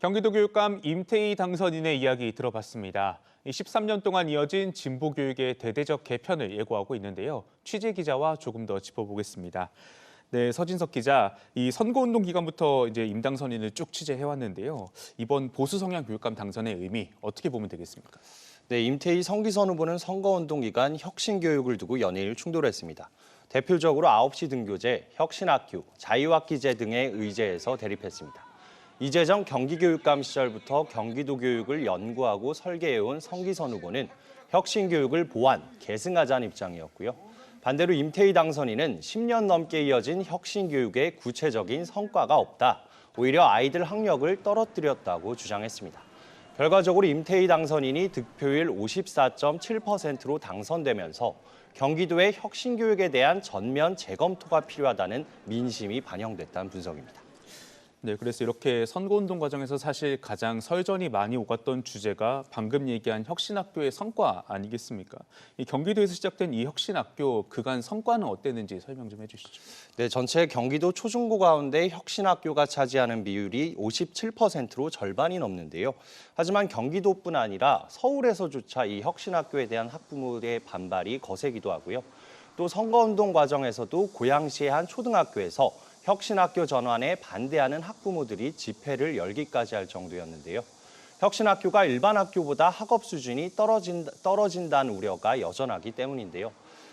경기도 교육감 임태희 당선인의 이야기 들어봤습니다. 13년 동안 이어진 진보 교육의 대대적 개편을 예고하고 있는데요. 취재 기자와 조금 더 짚어보겠습니다. 네, 서진석 기자, 이 선거운동 기간부터 이제 임 당선인을 쭉 취재해 왔는데요. 이번 보수 성향 교육감 당선의 의미 어떻게 보면 되겠습니까? 네, 임태희 성기선 후보는 선거운동 기간 혁신 교육을 두고 연일 충돌했습니다. 대표적으로 9시 등교제, 혁신학교, 자유학기제 등의 의제에서 대립했습니다. 이재정 경기교육감 시절부터 경기도 교육을 연구하고 설계해온 성기선 후보는 혁신 교육을 보완, 계승하자는 입장이었고요. 반대로 임태희 당선인은 10년 넘게 이어진 혁신 교육에 구체적인 성과가 없다. 오히려 아이들 학력을 떨어뜨렸다고 주장했습니다. 결과적으로 임태희 당선인이 득표율 54.7%로 당선되면서 경기도의 혁신 교육에 대한 전면 재검토가 필요하다는 민심이 반영됐다는 분석입니다. 네, 그래서 이렇게 선거운동 과정에서 사실 가장 설전이 많이 오갔던 주제가 방금 얘기한 혁신학교의 성과 아니겠습니까? 이 경기도에서 시작된 이 혁신학교 그간 성과는 어땠는지 설명 좀 해주시죠. 네, 전체 경기도 초중고 가운데 혁신학교가 차지하는 비율이 57%로 절반이 넘는데요. 하지만 경기도뿐 아니라 서울에서조차 이 혁신학교에 대한 학부모의 반발이 거세기도 하고요. 또 선거운동 과정에서도 고양시의 한 초등학교에서 혁신학교 전환에 반대하는 학부모들이 집회를 열기까지 할 정도였는데요. 혁신학교가 일반 학교보다 학업 수준이 떨어진, 떨어진다는 우려가 여전하기 때문인데요.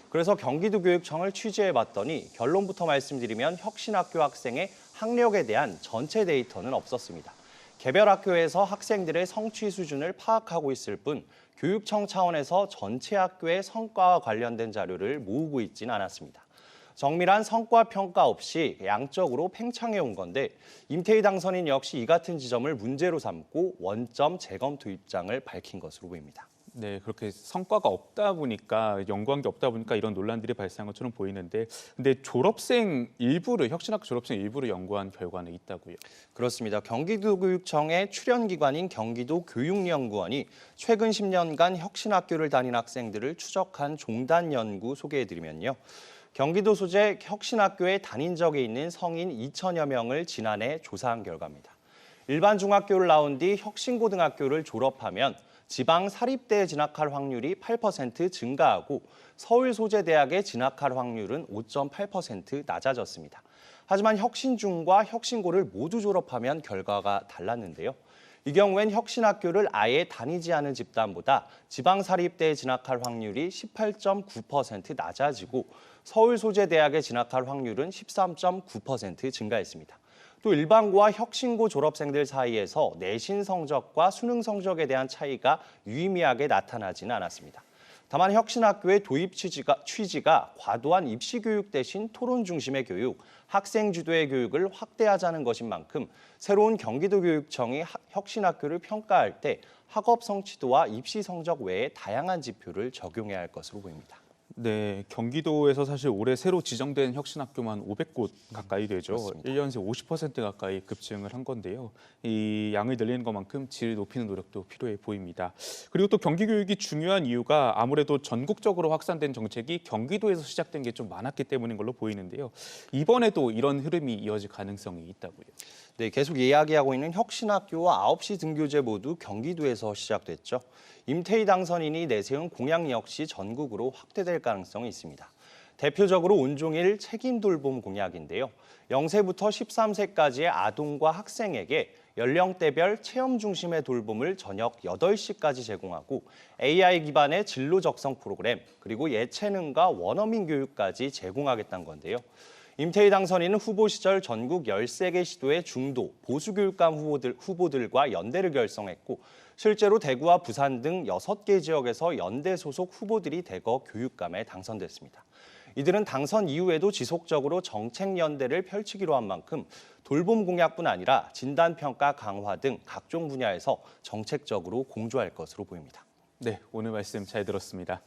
그래서 경기도 교육청을 취재해 봤더니 결론부터 말씀드리면 혁신학교 학생의 학력에 대한 전체 데이터는 없었습니다. 개별 학교에서 학생들의 성취 수준을 파악하고 있을 뿐 교육청 차원에서 전체 학교의 성과와 관련된 자료를 모으고 있지는 않았습니다. 정밀한 성과 평가 없이 양적으로 팽창해 온 건데 임태희 당선인 역시 이 같은 지점을 문제로 삼고 원점 재검토 입장을 밝힌 것으로 보입니다. 네, 그렇게 성과가 없다 보니까 연구한 게 없다 보니까 이런 논란들이 발생한 것처럼 보이는데, 근데 졸업생 일부를 혁신학교 졸업생 일부를 연구한 결과는 있다고요. 그렇습니다. 경기도교육청의 출연 기관인 경기도 교육연구원이 최근 10년간 혁신학교를 다닌 학생들을 추적한 종단 연구 소개해 드리면요. 경기도 소재 혁신학교에 다닌 적이 있는 성인 2천여 명을 지난해 조사한 결과입니다. 일반 중학교를 나온 뒤 혁신고등학교를 졸업하면 지방 사립대에 진학할 확률이 8% 증가하고 서울 소재 대학에 진학할 확률은 5.8% 낮아졌습니다. 하지만 혁신중과 혁신고를 모두 졸업하면 결과가 달랐는데요. 이 경우엔 혁신학교를 아예 다니지 않은 집단보다 지방 사립대에 진학할 확률이 18.9% 낮아지고 서울 소재 대학에 진학할 확률은 13.9% 증가했습니다. 또 일반고와 혁신고 졸업생들 사이에서 내신 성적과 수능 성적에 대한 차이가 유의미하게 나타나지는 않았습니다. 다만 혁신학교의 도입 취지가, 취지가 과도한 입시 교육 대신 토론 중심의 교육, 학생 주도의 교육을 확대하자는 것인 만큼 새로운 경기도 교육청이 하- 혁신학교를 평가할 때 학업 성취도와 입시 성적 외에 다양한 지표를 적용해야 할 것으로 보입니다. 네, 경기도에서 사실 올해 새로 지정된 혁신학교만 500곳 가까이 되죠. 그렇습니다. 1년 새 50% 가까이 급증을 한 건데요. 이 양을 늘리는 것만큼 질 높이는 노력도 필요해 보입니다. 그리고 또 경기 교육이 중요한 이유가 아무래도 전국적으로 확산된 정책이 경기도에서 시작된 게 좀 많았기 때문인 걸로 보이는데요. 이번에도 이런 흐름이 이어질 가능성이 있다고요. 네, 계속 이야기하고 있는 혁신학교와 9시 등교제 모두 경기도에서 시작됐죠. 임태희 당선인이 내세운 공약 역시 전국으로 확대될 가능성이 있습니다. 대표적으로 온종일 책임 돌봄 공약인데요. 0세부터 13세까지의 아동과 학생에게 연령대별 체험 중심의 돌봄을 저녁 8시까지 제공하고 AI 기반의 진로 적성 프로그램 그리고 예체능과 원어민 교육까지 제공하겠다는 건데요. 임태희 당선인은 후보 시절 전국 13개 시도의 중도, 보수 교육감 후보들, 후보들과 연대를 결성했고 실제로 대구와 부산 등 6개 지역에서 연대 소속 후보들이 대거 교육감에 당선됐습니다. 이들은 당선 이후에도 지속적으로 정책 연대를 펼치기로 한 만큼 돌봄 공약뿐 아니라 진단 평가 강화 등 각종 분야에서 정책적으로 공조할 것으로 보입니다. 네, 오늘 말씀 잘 들었습니다.